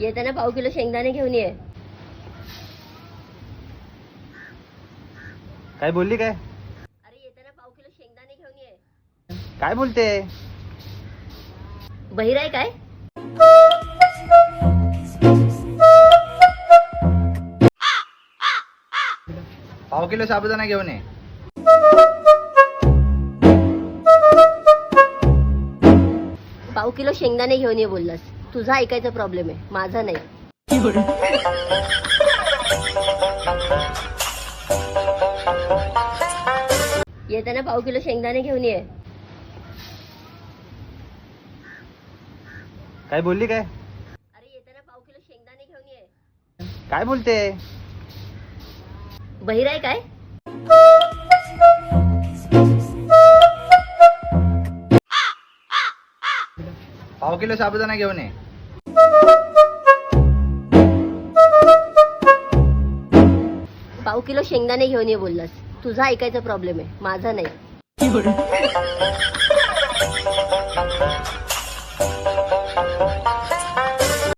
येताना पाव किलो शेंगदाणे घेऊन ये. काय बोलली काय? अरे येताना पाव किलो शेंगदाणे घेऊन ये. काय बोलते? बहिर आहे काय? पाव किलो साबुदाणा घेऊन ये. पाव किलो शेंगदाणे घेऊन ये बोललास. तुझा ऐकायचा प्रॉब्लेम आहे. माझा नाही. येताना पाव किलो शेंगदाणे घेऊन ये. काय बोलली काय? अरे येताना पाव किलो शेंगदाणे घेऊन ये. काय बोलते? बहिर आहे काय? पाव किलो साबुदाणा घेऊन ये. पाव किलो शेंगदाणे घेऊन ये बोललास. तुझा ऐकायचा प्रॉब्लेम आहे. माझा नाही.